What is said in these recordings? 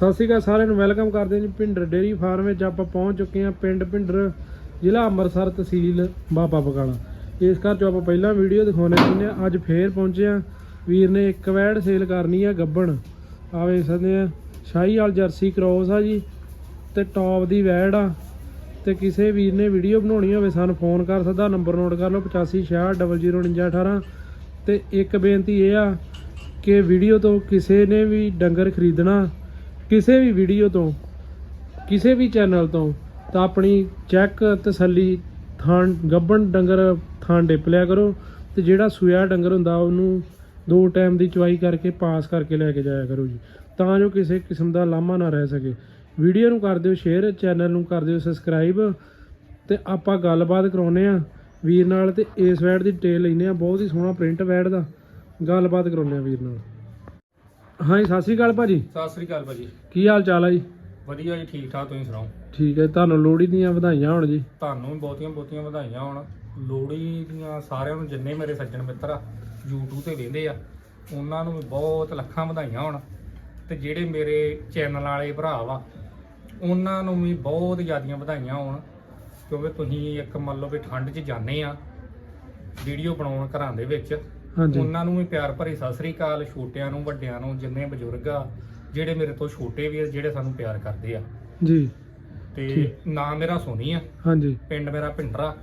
ਸਤਿ ਸ਼੍ਰੀ ਅਕਾਲ ਸਾਰਿਆਂ ਨੂੰ, ਵੈਲਕਮ ਕਰਦੇ ਹਾਂ ਜੀ ਭਿੰਡਰ ਡੇਰੀ ਫਾਰਮ ਵਿੱਚ। ਆਪਾਂ ਪਹੁੰਚ ਚੁੱਕੇ ਹਾਂ ਪਿੰਡ ਭਿੰਡਰ, ਜ਼ਿਲ੍ਹਾ ਅੰਮ੍ਰਿਤਸਰ ਤਹਿਸੀਲ ਬਾਬਾ ਬਕਾਲਾ ਇਸ ਘਰ ਚੋਂ ਆਪਾਂ ਪਹਿਲਾਂ ਵੀਡੀਓ ਦਿਖਾਉਣੇ ਚਾਹੁੰਦੇ ਹਾਂ। ਅੱਜ ਫੇਰ ਪਹੁੰਚੇ ਹਾਂ। ਵੀਰ ਨੇ ਇੱਕ ਵੈੜ ਸੇਲ ਕਰਨੀ ਆ ਗੱਬਣ। ਆ ਵੇਖ ਸਕਦੇ ਆ ਸ਼ਾਹੀ ਵਾਲ ਜਰਸੀ ਕ੍ਰੋਸ ਆ ਜੀ ਤੇ ਟੌਪ ਦੀ ਵੈੜ ਆ। ਤੇ ਕਿਸੇ ਵੀਰ ਨੇ ਵੀਡੀਓ ਬਣਾਉਣੀ ਹੋਵੇ, ਸਾਨੂੰ ਫੋਨ ਕਰ ਸਕਦਾ ਨੰਬਰ ਨੋਟ ਕਰ ਲਓ 85600918 ਤੇ ਇੱਕ ਬੇਨਤੀ ਇਹ ਆ ਕਿ ਵੀਡੀਓ ਤੋਂ ਕਿਸੇ ਨੇ ਵੀ ਡੰਗਰ ਖਰੀਦਣਾ ਕਿਸੇ ਵੀ ਵੀਡੀਓ ਤੋਂ, ਕਿਸੇ ਵੀ ਚੈਨਲ ਤੋਂ, ਤਾਂ ਆਪਣੀ ਚੈੱਕ ਤਸੱਲੀ ਥਾਂ, ਗੱਬਣ ਡੰਗਰ ਥਾਂ ਡਿੱਪ ਲਿਆ ਕਰੋ ਤੇ ਜਿਹੜਾ ਸੂਆ ਡੰਗਰ ਹੁੰਦਾ ਉਹਨੂੰ ਦੋ ਟਾਈਮ ਦੀ ਚੁਆਈ ਕਰਕੇ ਪਾਸ ਕਰਕੇ ਲੈ ਕੇ ਜਾਇਆ ਕਰੋ ਜੀ। ਤਾਂ ਜੋ ਕਿਸੇ ਕਿਸਮ ਦਾ ਲਾਮਾ ਨਾ ਰਹਿ ਸਕੇ। ਵੀਡੀਓ ਨੂੰ ਕਰ ਦਿਓ ਸ਼ੇਅਰ ਚੈਨਲ ਨੂੰ ਕਰ ਦਿਓ ਸਬਸਕ੍ਰਾਈਬ ਤੇ ਆਪਾਂ ਗੱਲਬਾਤ ਕਰਾਉਨੇ ਆ ਵੀਰ ਨਾਲ ਤੇ ਇਸ ਵੈਡ ਦੀ ਡਿਟੇਲ ਲੈਨੇ ਆ ਬਹੁਤ ਹੀ ਸੋਹਣਾ ਪ੍ਰਿੰਟ ਵੈਡ ਦਾ। ਗੱਲਬਾਤ ਕਰਾਉਨੇ ਆ ਵੀਰ ਨਾਲ। ਹਾਂਜੀ ਸਤਿ ਸ਼੍ਰੀ ਅਕਾਲ ਭਾਜੀ। ਸਤਿ ਸ੍ਰੀ ਅਕਾਲ ਭਾਜੀ। ਕੀ ਹਾਲ ਚਾਲ ਆ ਜੀ? ਵਧੀਆ ਜੀ ਠੀਕ ਠਾਕ ਤੁਸੀਂ ਸੁਣਾਓ? ਠੀਕ ਹੈ ਤੁਹਾਨੂੰ ਲੋਹੜੀ ਦੀਆਂ ਵਧਾਈਆਂ ਹੋਣ ਜੀ? ਤੁਹਾਨੂੰ ਵੀ ਬਹੁਤੀਆਂ ਬਹੁਤੀਆਂ ਵਧਾਈਆਂ ਹੋਣ। ਲੋਹੜੀ ਦੀਆਂ ਸਾਰਿਆਂ ਨੂੰ ਜਿੰਨੇ ਮੇਰੇ ਸੱਜਣ ਮਿੱਤਰ ਆ YouTube ਤੇ ਵੇਖਦੇ ਆ ਉਹਨਾਂ ਨੂੰ ਵੀ ਬਹੁਤ ਲੱਖਾਂ ਵਧਾਈਆਂ ਹੋਣ। ਤੇ ਜਿਹੜੇ ਮੇਰੇ ਚੈਨਲ ਵਾਲੇ ਭਰਾ ਵਾ ਉਹਨਾਂ ਨੂੰ ਵੀ ਬਹੁਤ ਜ਼ਿਆਦੀਆਂ ਵਧਾਈਆਂ ਹੋਣ। ਕਿਉਂਕਿ ਤੁਸੀਂ ਇੱਕ ਮੰਨ ਲਓ ਵੀ ਠੰਡ 'ਚ ਜਾਂਦੇ ਆ ਵੀਡੀਓ ਬਣਾਉਣ ਘਰਾਂ ਦੇ ਵਿੱਚ। ਹਾਂਜੀ। ਉਹਨਾਂ ਨੂੰ ਵੀ ਪਿਆਰ ਭਰੀ ਸਤਿ ਸ੍ਰੀ ਅਕਾਲ ਛੋਟਿਆਂ ਨੂੰ ਵੱਡਿਆਂ ਨੂੰ ਜਿੰਨੇ ਬਜ਼ੁਰਗ ਆ ਜਿਹੜੇ ਮੇਰੇ ਤੋਂ ਛੋਟੇ ਵੀ ਆ ਜਿਹੜੇ ਸਾਨੂੰ ਪਿਆਰ ਕਰਦੇ ਆ। ਜੀ। ਤੇ ਠੀਕ। ਨਾਮ ਮੇਰਾ ਸੋਨੀ ਆ। ਹਾਂਜੀ। ਪਿੰਡ ਮੇਰਾ ਭਿੰਡਰਾ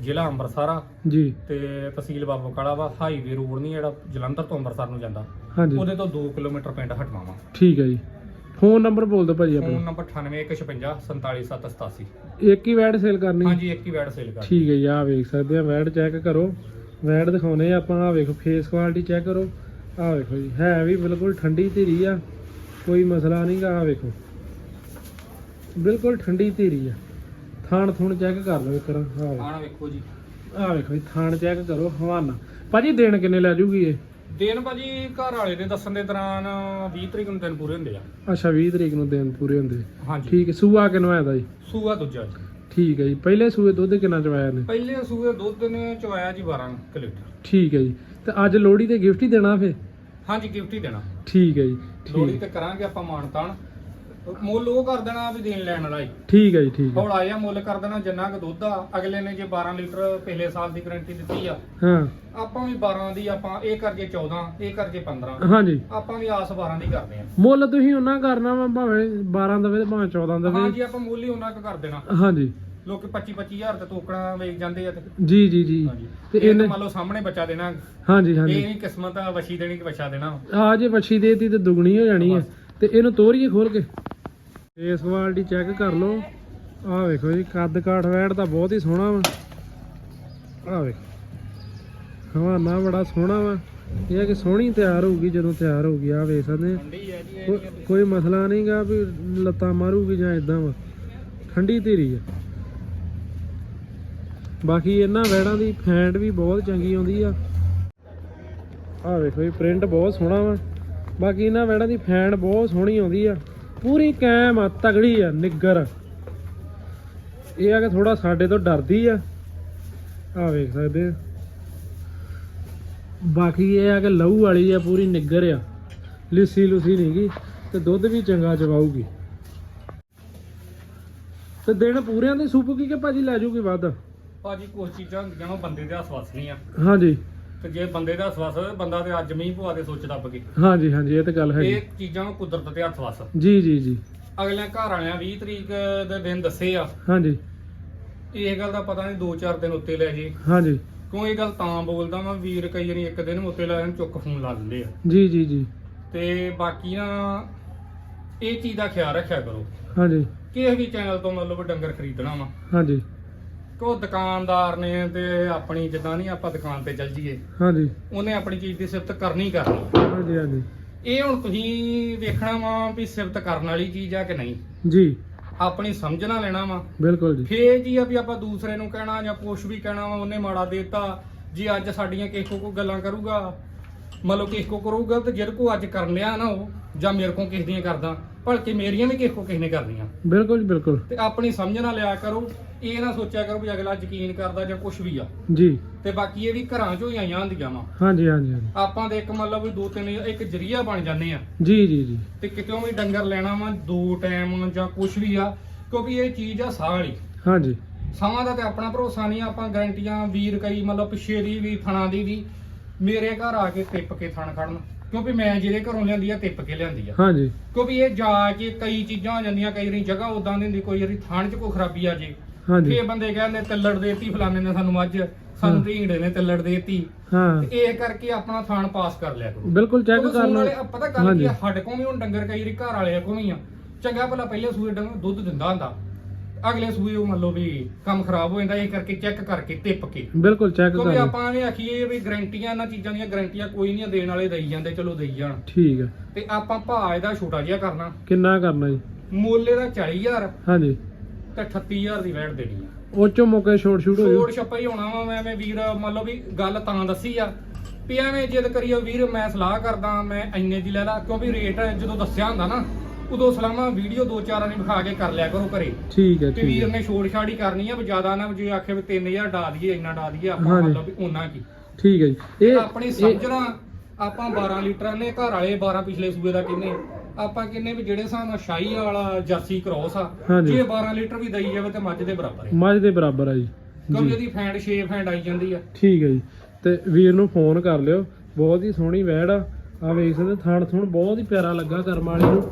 ਜ਼ਿਲ੍ਹਾ ਅੰਮ੍ਰਿਤਸਰ ਆ। ਜੀ। ਤੇ ਤਹਿਸੀਲ ਬਾਬਾ ਕਾਲਾ ਵਾ ਹਾਈਵੇ ਰੋਡ ਨਹੀਂ ਜਿਹੜਾ ਜਲੰਧਰ ਤੋਂ ਅੰਮ੍ਰਿਤਸਰ ਨੂੰ ਜਾਂਦਾ। ਹਾਂਜੀ। ਉਹਦੇ ਤੋਂ 2 ਕਿਲੋਮੀਟਰ ਪਿੰਡ ਹਟਵਾ ਵਾ ਠੀਕ ਹੈ ਜੀ। ਫੋਨ ਨੰਬਰ ਬੋਲ ਦਿਓ ਭਾਜੀ ਫੋਨ ਆਪਣਾ ਨੰਬਰ 9815 47787 ਇੱਕ ਹੀ ਵੈਡ ਸੇਲ ਕਰਨੀ। ਹਾਂਜੀ ਇੱਕ ਹੀ ਵੈਡ ਸੇਲ ਕਰ ਠੀਕ ਹੈ ਜੀ ਆਹ ਵੇਖ ਸਕਦੇ ਆ ਵੈਡ ਚੈੱਕ ਕਰੋ। ਵੈਡ ਦਿਖਾਉਨੇ ਆ ਆਪਾਂ ਆ ਵੇਖੋ ਫੇਸ ਕੁਆਲਿਟੀ ਚੈੱਕ ਕਰੋ। ਆ ਵੇਖੋ ਜੀ ਹੈ ਵੀ ਬਿਲਕੁਲ ਠੰਡੀ ਧੀਰੀ ਆ ਕੋਈ ਮਸਲਾ ਨਹੀਂਗਾ ਆ ਵੇਖੋ। ਬਿਲਕੁਲ ਠੰਡੀ ਧੀਰੀ ਆ। ਥਾਣ ਥੁਣ ਚੈੱਕ ਕਰ ਲਓ ਇੱਕ ਵਾਰ ਆ ਵੇਖੋ। ਜੀ। ਆ ਵੇਖੋ ਜੀ ਥਾਣ ਚੈੱਕ ਕਰੋ ਹਵਾਨਾ। ਭਾਜੀ ਦੇਣ ਕਿੰਨੇ ਲੈ ਜੂਗੀ ਇਹ? ਦਿਨ ਭਾਜੀ ਘਰ ਵਾਲੇ ਦੇ ਦੱਸਣ ਦੇ ਦੌਰਾਨ 20 ਤਰੀਕ ਨੂੰ ਦਿਨ ਪੂਰੇ ਹੁੰਦੇ ਆ। ਅੱਛਾ 20 ਤਰੀਕ ਨੂੰ ਦਿਨ ਪੂਰੇ ਹੁੰਦੇ। ਹਾਂਜੀ। ਠੀਕ ਸੂਆ ਕਿਨਵਾ ਦਾ ਜੀ? ਸੂਆ ਦੂਜਾ ਜੀ। ਠੀਕ ਹੈ ਜੀ। ਪਹਿਲੇ ਸੂਏ ਦੁੱਧ ਕਿੰਨਾ ਚਵਾਇਆ ਨੇ ਪਹਿਲੇ ਸੂਏ ਦੁੱਧ ਨੇ ਚਵਾਇਆ ਜੀ 12 ਕਿਲੋ ਠੀਕ ਹੈ ਜੀ। ਤੇ ਅੱਜ ਲੋਹੜੀ ਤੇ ਗਿਫਟ ਹੀ ਦੇਣਾ ਫੇ? ਹਾਂਜੀ ਗਿਫਟ ਹੀ ਦੇਣਾ। ਠੀਕ ਹੈ ਜੀ। ਲੋਹੜੀ ਠੀਕ। ਤੇ ਕਰਾਂਗੇ ਆਪਾਂ ਮਾਨਤਾਨ ਮੁੱਲ ਉਹ ਕਰ ਦੇਣਾ ਵੀ ਦੇਣ ਲੈਣ ਵਾਲਾ ਹੀ। ਠੀਕ ਹੈ ਜੀ ਠੀਕ ਹੈ। ਹੁਣ ਆਇਆ ਮੁੱਲ ਕਰ ਦੇਣਾ ਜਿੰਨਾ ਕੁ ਦੁੱਧ ਆ ਅਗਲੇ ਨੇ ਜੇ 12 ਲੀਟਰ ਪਿਛਲੇ ਸਾਲ ਦੀ ਗਾਰੰਟੀ ਦਿੱਤੀ ਆ ਹਾਂ। ਆਪਾਂ ਵੀ 12 ਦੀ ਆਪਾਂ ਇਹ ਕਰਜੇ 14 ਇਹ ਕਰਜੇ 15 ਹਾਂਜੀ। ਆਪਾਂ ਵੀ ਆਸ 12 ਦੀ ਕਰਦੇ ਆ ਮੁੱਲ ਤੁਸੀਂ ਉਹਨਾਂ ਕਰਨਾ ਵਾ ਭਾਵੇਂ 12 ਦਵੇ ਤੇ ਭਾਵੇਂ 14 ਦਵੇ। ਹਾਂਜੀ ਆਪਾਂ ਮੁੱਲ ਹੀ ਉਹਨਾਂ ਕੁ ਕਰ ਦੇਣਾ। ਹਾਂਜੀ। ਲੋਕ 25 25000 ਤੇ ਟੋਕਣਾ ਵੇਚ ਜਾਂਦੇ ਆ ਤੇ ਜੀ ਜੀ ਜੀ। ਹਾਂਜੀ ਤੇ ਤੇ ਇਹਨੇ ਮੰਨ ਲਓ ਸਾਹਮਣੇ ਬੱਚਾ ਦੇਣਾ। ਹਾਂਜੀ ਇਹ ਹਾਂਜੀ ਨਹੀਂ ਕਿਸਮਤ ਆ ਵਸ਼ੀ ਦੇਣੀ ਕਿ ਬੱਚਾ ਦੇਣਾ। ਆ ਜੇ ਵੱਛੀ ਦੇਤੀ ਤੇ ਦੁਗਣੀ ਹੋ ਜਾਣੀ ਹੈ ਤੇ ਇਹਨੂੰ ਤੋਰੀਏ ਖੋਲ ਕੇ। ਫੇਸ ਕੁਆਲਿਟੀ ਚੈੱਕ ਕਰ ਲਓ। ਆ ਵੇਖੋ ਜੀ ਕੱਦ ਕਾਠ ਵੈੜ ਤਾਂ ਬਹੁਤ ਹੀ ਸੋਹਣਾ ਵਾ। ਆ ਵੇਖ ਹਵਾਨਾ ਬੜਾ ਸੋਹਣਾ ਵਾ। ਇਹ ਹੈ ਕਿ ਸੋਹਣੀ ਤਿਆਰ ਹੋਊਗੀ ਜਦੋਂ ਤਿਆਰ ਹੋਊਗੀ ਆ ਵੇਖ ਸਕਦੇ ਜੀ ਕੋਈ ਮਸਲਾ ਨਹੀਂਗਾ ਵੀ ਲੱਤਾਂ ਮਾਰੂਗੀ ਜਾਂ ਇਦਾਂ ਵਾ। ਠੰਡੀ ਧੀਰੀ ਆ। ਬਾਕੀ ਇਹਨਾਂ ਵੈੜਾਂ ਦੀ ਫੈਂਟ ਵੀ ਬਹੁਤ ਚੰਗੀ ਆਉਂਦੀ ਆ। ਆ ਵੇਖੋ ਇਹ ਪ੍ਰਿੰਟ ਬਹੁਤ ਸੋਹਣਾ ਵਾ। ਬਾਕੀ ਇਹਨਾਂ ਵੈੜਾਂ ਦੀ ਫੈਂਟ ਬਹੁਤ ਸੋਹਣੀ ਆਉਂਦੀ ਆ। ਪੂਰੀ ਕੈਮ ਆ ਤਗੜੀ ਆ ਨਿੱਗਰ ਇਹ ਆ ਕਿ ਥੋੜਾ ਸਾਡੇ ਤੋਂ ਡਰਦੀ ਆ। ਆ ਵੇਖ ਸਕਦੇ ਆ। ਬਾਕੀ ਇਹ ਆ ਕਿ ਲਹੂ ਵਾਲੀ ਆ ਪੂਰੀ ਨਿੱਗਰ ਆ। ਲਿੱਸੀ ਲੁਸੀ ਨਹੀਂਗੀ ਤੇ ਦੁੱਧ ਵੀ ਚੰਗਾ ਚਵਾਊਗੀ ਤੇ ਦਿਨ ਪੂਰਿਆਂ ਦੇ ਸੂਪੂਗੀ ਕਿ ਭਾਜੀ ਲੈ ਜੂਗੀ ਵੱਧ? ਭਾਜੀ ਕੁਝ ਚੀਜ਼ਾਂ ਹੁੰਦੀਆਂ ਵਾ ਬੰਦੇ ਦੇ ਹਸਵਸ ਨਹੀਂ ਆ ਹਾਂਜੀ। ਤੇ ਜੇ ਬੰਦੇ ਦਾ ਹਸਵਸ ਹੋਵੇ ਬੰਦਾ ਤੇ ਅੱਜ ਮੀਂਹ ਪਵਾ ਦੇ ਸੋਚ ਦੱਬ ਕੇ। ਹਾਂਜੀ ਹਾਂਜੀ ਇਹ ਤਾਂ ਗੱਲ ਹੈਗੀ। ਇਹ ਚੀਜ਼ਾਂ ਨੂੰ ਕੁਦਰਤ ਦੇ ਹੱਥ ਵਸ। ਜੀ ਜੀ ਜੀ। ਅਗਲੇ ਘਰ ਵਾਲਿਆਂ 20 ਤਰੀਕ ਦੇ ਦਿਨ ਦੱਸੇ ਆ। ਹਾਂਜੀ। ਇਹ ਗੱਲ ਦਾ ਪਤਾ ਨਹੀਂ 2-4 ਦਿਨ ਉੱਤੇ ਲੈ ਜੇ। ਹਾਂਜੀ। ਕਿਉਂ ਇਹ ਗੱਲ ਤਾਂ ਬੋਲਦਾ ਮੈਂ ਵੀਰ ਕਈ ਵਾਰੀ ਇੱਕ ਦਿਨ ਉੱਤੇ ਲੈ ਜਾਣ ਚੁੱਕ ਫੋਨ ਲਾ ਦਿੰਦੇ ਆ। ਜੀ ਜੀ ਜੀ। ਤੇ ਬਾਕੀ ਨਾ ਇਹ ਚੀਜ਼ ਦਾ ਖਿਆਲ ਰੱਖਿਆ ਕਰੋ। ਹਾਂਜੀ। ਕਿਸੇ ਵੀ ਚੈਨਲ ਤੋਂ ਮਤਲਬ ਡੰਗਰ ਖਰੀਦਣਾ ਵਾ। ਹਾਂਜੀ। ਕੋ ਦੁਕਾਨਦਾਰ ਨੇ ਤੇ ਆਪਣੀ ਜਿੱਦਾਂ ਨਹੀਂ ਆਪਾਂ ਦੁਕਾਨ ਤੇ ਚੱਲ ਜੀਏ ਹਾਂਜੀ। ਉਹਨੇ ਆਪਣੀ ਚੀਜ਼ ਦੀ ਸਿਫਤ ਕਰਨੀ ਕਰਨੀ। ਹਾਂਜੀ ਹਾਂਜੀ। ਇਹ ਹੁਣ ਤੁਸੀਂ ਵੇਖਣਾ ਵਾ ਵੀ ਸਿਫਤ ਕਰਨ ਵਾਲੀ ਚੀਜ਼ ਆ ਕਿ ਨਹੀਂ? ਜੀ। ਆਪਣੀ ਸਮਝਣਾ ਲੈਣਾ ਵਾ। ਬਿਲਕੁਲ ਜੀ। ਫੇਰ ਜੀ ਆ ਵੀ ਆਪਾਂ ਦੂਸਰੇ ਨੂੰ ਕਹਿਣਾ ਜਾਂ ਕੁਛ ਵੀ ਕਹਿਣਾ ਵਾ ਉਹਨੇ ਮਾੜਾ ਦੇਤਾ ਜੀ ਅੱਜ ਸਾਡੀਆਂ ਕਿਸੇ ਕੋ ਗੱਲਾਂ ਕਰੂਗਾ ਮੰਨ ਲਓ ਕਿਸੇ ਕੋ ਕਰੂਗਾ ਤੇ ਜਿਹਦੇ ਕੋ ਅੱਜ ਕਰਨ ਲਿਆ ਨਾ ਉਹ ਜਾਂ ਮੇਰੇ ਕੋ ਕਿਸੇ ਦੀਆਂ ਕਰਦਾ ਭਲਕੇ ਮੇਰੀਆਂ ਵੀ ਕਿਸੇ ਕੋ ਕਿਸੇ ਨੇ ਕਰਨੀਆਂ। ਬਿਲਕੁਲ ਜੀ ਬਿਲਕੁਲ। ਤੇ ਆਪਣੀ ਸਮਝ ਨਾਲ ਲਿਆ ਕਰੋ ਇਹ ਨਾ ਸੋਚਿਆ ਕਰੋ ਵੀ ਅਗਲਾ ਯਕੀਨ ਕਰਦਾ ਜਾਂ ਕੁਝ ਵੀ ਆ। ਜੀ। ਤੇ ਬਾਕੀ ਇਹ ਵੀ ਘਰਾਂ ਚੋਂ ਹੀ ਆਈਆਂ ਹੁੰਦੀਆਂ ਵਾ। ਹਾਂਜੀ ਹਾਂਜੀ ਹਾਂਜੀ। ਆਪਾਂ ਦੇ ਇੱਕ ਮਤਲਬ ਵੀ ਦੋ ਤਿੰਨ ਇੱਕ ਜਰੀਆ ਬਣ ਜਾਂਦੇ ਆ। ਜੀ ਜੀ ਜੀ। ਤੇ ਕਿਤੋਂ ਵੀ ਡੰਗਰ ਲੈਣਾ ਵਾ ਦੋ ਟਾਈਮ ਜਾਂ ਕੁਝ ਵੀ ਆ ਕਿਉਂਕਿ ਇਹ ਚੀਜ਼ ਆ ਸਾਹ ਵਾਲੀ। ਹਾਂਜੀ। ਸਮਾਂ ਦਾ ਤੇ ਆਪਣਾ ਭਰੋਸਾ ਨਹੀਂ ਆਪਾਂ ਗਾਰੰਟੀਆਂ ਵੀਰ ਕਈ ਮਤਲਬ ਪਿੱਛੇ ਦੀ ਵੀ ਥਣਾ ਦੀ ਵੀ। ਮੇਰੇ ਘਰ ਆ ਕੇ ਟਿੱਪ ਕੇ ਥਣ ਖੜਨ। ਕਿਉਂਕਿ ਮੈਂ ਜਿਹਦੇ ਘਰੋਂ ਲਿਆਂਦੀ ਆ ਟਿੱਪ ਕੇ ਲਿਆਂਦੀ ਆ। ਹਾਂਜੀ। ਕਿਉਂਕਿ ਇਹ ਜਾ ਕੇ ਕਈ ਚੀਜ਼ਾਂ ਹੋ ਜਾਂਦੀਆਂ ਕਈ ਵਾਰੀ ਜਗ੍ਹਾ ਉਦਾਂ ਦੀ ਹੁੰਦੀ ਕੋਈ ਵਾਰੀ ਥਣ 'ਚ ਕੋਈ ਖਰਾਬੀ ਆ ਜੇ। ਹਾਂਜੀ। ਫੇਰ ਬੰਦੇ ਕਹਿੰਦੇ ਤਿੱਲੜ ਦੇਤੀ ਫਲਾਣੇ ਨੇ ਸਾਨੂੰ ਅੱਜ। ਸਾਨੂੰ। ਢੀਂਡੇ ਨੇ ਤਿੱਲੜ ਦੇਤੀ। ਹਾਂ। ਤੇ ਇਹ ਕਰਕੇ ਆਪਣਾ ਥਣ ਪਾਸ ਕਰ ਲਿਆ ਕਰੋ। ਬਿਲਕੁਲ ਚੈੱਕ ਕਰ ਲਓ। ਆ, ਪਤਾ ਗੱਲ ਕੀ ਹਾਂਜੀ। ਆ ਸਾਡੇ ਕੋਲ ਵੀ ਹੁਣ ਡੰਗਰ ਕਈ ਵਾਰੀ ਘਰ ਵਾਲੇ ਕੋਲ ਵੀ ਆ। ਚੰਗਾ ਭਲਾ ਪਹਿਲੇ ਸੂਏ ਡੰਗਰ ਦੁੱਧ ਦਿੰਦਾ ਹੁੰਦਾ। ਅਗਲੇ ਸੂਏ ਉਹ ਮੰਨ ਲਓ ਵੀ ਕੰਮ ਖਰਾਬ ਹੋ ਜਾਂਦਾ ਇਹ ਕਰਕੇ ਚੈੱਕ ਕਰਕੇ ਟਿੱਪ ਕੇ। ਬਿਲਕੁਲ ਚੈੱਕ ਕਰ ਕਿਉਂਕਿ ਲਓ ਆਪਾਂ ਐਵੇਂ ਆਖੀਏ ਵੀ ਗਰੰਟੀਆਂ ਇਹਨਾਂ ਚੀਜ਼ਾਂ ਦੀਆਂ ਗਰੰਟੀਆਂ ਕੋਈ ਨਹੀਂ ਦੇਣ ਵਾਲੇ ਦੇਈ ਜਾਂਦੇ ਚਲੋ ਦੇਈ ਜਾਣ। ਠੀਕ ਹੈ। ਤੇ ਆਪਾਂ ਭਾਅ ਇਹਦਾ ਛੋਟਾ ਜਿਹਾ ਕਰਨਾ। ਕਿੰਨਾ ਕਰਨਾ ਜੀ? ਮੁੱਲ ਇਹਦਾ 40000 ਹਾਂਜੀ। ਤੇ 38000 ਦੀ ਵੈਟ ਦੇਣੀ ਆ। ਉਹ ਚੋਂ ਮੌਕੇ ਛੋਟ ਛੂਟ ਹੋ ਛੋੜ ਜੂ ਛੱਪਾ ਹੀ ਹੋਣਾ ਵਾ ਮੈਂ ਐਵੇਂ ਵੀਰ ਮੰਨ ਲਓ ਵੀ ਗੱਲ ਤਾਂ ਦੱਸੀ ਆ। ਵੀ ਐਵੇਂ ਜਿੱਦ ਕਰੀਓ ਵੀਰ ਮੈਂ ਸਲਾਹ ਕਰਦਾ ਮੈਂ ਇੰਨੇ ਦੀ ਲੈ ਲਾ ਕਿਉਂਕਿ ਰੇਟ ਜਦੋਂ ਦੱਸਿਆ ਹੁੰਦਾ ਨਾ ਉਦੋਂ ਸਲਾਮਾ ਵੀਡੀਓ ਦੋ ਚਾਰਾਂ ਨੇ ਵਿਖਾ ਕੇ ਕਰ ਲਿਆ ਕਰੋ ਘਰੇ। ਠੀਕ ਹੈ ਤੇ ਠੀਕ ਵੀਰ ਹੈ। ਨੇ ਛੋੜ ਛਾੜੀ ਕਰਨੀ ਆ ਵੀ ਜ਼ਿਆਦਾ ਨਾ ਜੇ ਆਖੇ ਵੀ 3000 ਡਾ ਦਈਏ ਇੰਨਾ ਡਾ ਦਈਏ ਆਪਾਂ ਹਾਂਜੀ। ਲਓ ਵੀ ਉਹਨਾਂ ਕੀ। ਠੀਕ ਹੈ ਜੀ। ਇਹ ਆਪਣੀ ਇਹ- ਸਮਝਣਾ ਆਪਾਂ 12 ਲੀਟਰ ਨੇ ਘਰ ਵਾਲੇ 12 ਪਿਛਲੇ ਸੂਬੇ ਦਾ ਕਿੰਨੇ? ਆਪਾਂ ਕਿੰਨੇ ਵੀ ਜਿਹੜੇ ਹਿਸਾਬ ਨਾਲ ਸ਼ਾਹੀ ਵਾਲਾ ਜਰਸੀ ਕ੍ਰੋਸ ਆ ਹਾਂਜੀ। ਜੇ 12 ਲੀਟਰ ਵੀ ਦਈ ਜਾਵੇ ਤੇ ਮੱਝ ਦੇ ਬਰਾਬਰ ਹੈ। ਮੱਝ ਦੇ ਬਰਾਬਰ ਆ ਜੀ। ਕਿਉਂਕਿ ਜੀ। ਇਹਦੀ ਫੈਂਡ 6 ਫੈਂਡ ਆਈ ਜਾਂਦੀ ਆ। ਠੀਕ ਹੈ ਜੀ। ਤੇ ਵੀਰ ਨੂੰ ਫੋਨ ਕਰ ਲਿਓ। ਬਹੁਤ ਹੀ ਸੋਹਣੀ ਵੈੜ ਆ। ਆ ਵੇਖ ਸਕਦੇ ਥਣ ਥਣ ਬਹੁਤ ਹੀ ਪਿਆਰਾ ਲੱਗਾ ਕਰਮ ਵਾਲੇ ਨੂੰ।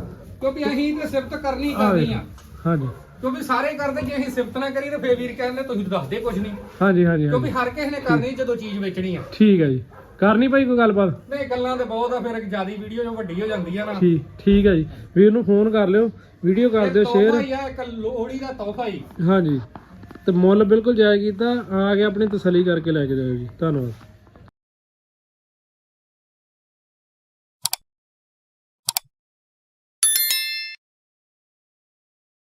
ਕਿਉਂਕਿ ਅਸੀਂ ਤੇ ਸਿਫਤ ਕਰਨੀ ਕਰਨੀ ਆ। ਹਾਂਜੀ। ਕਿਉਂਕਿ ਸਾਰੇ ਕਰਦੇ ਜੇ ਅਸੀਂ ਸਿਫਤ ਨਾ ਕਰੀ ਤੇ ਫੇਰ ਵੀਰ ਕਹਿੰਦੇ ਤੁਸੀਂ ਦੱਸਦੇ ਕੁਝ ਨਹੀਂ। ਹਾਂਜੀ ਹਾਂਜੀ ਕਿਉਂਕਿ ਹਰ ਕਿਸੇ ਨੇ ਕਰਨੀ ਜਦੋਂ ਚੀਜ਼ ਵੇਚਣੀ ਆ। ਠੀਕ ਹੈ ਜੀ। ਕਰਨੀ ਭਾਈ ਕੋਈ ਗੱਲਬਾਤ? ਨਹੀਂ ਗੱਲਾਂ ਤੇ ਬਹੁਤ ਆ ਫਿਰ ਜਿਆਦੀ ਵੀਡੀਓ ਜੋ ਵੱਡੀ ਹੋ ਜਾਂਦੀ ਆ ਨਾ। ਠੀਕ ਠੀਕ ਹੈ ਜੀ। ਵੀਰ ਨੂੰ ਫੋਨ ਕਰ ਲਿਓ ਵੀਡੀਓ ਕਰ ਦਿਓ ਇਹ ਤੋਹਫਾ ਸ਼ੇਅਰ ਹੀ ਆ ਇੱਕ ਲੋਹੜੀ ਦਾ ਤੋਹਫਾ ਹੀ। ਹਾਂਜੀ। ਤੇ ਮੁੱਲ ਬਿਲਕੁਲ ਜਾਇਜ਼ ਕੀਤਾ ਆ ਕੇ ਆਪਣੀ ਤਸੱਲੀ ਕਰਕੇ ਲੈ ਕੇ ਜਾਓ ਜੀ। ਧੰਨਵਾਦ।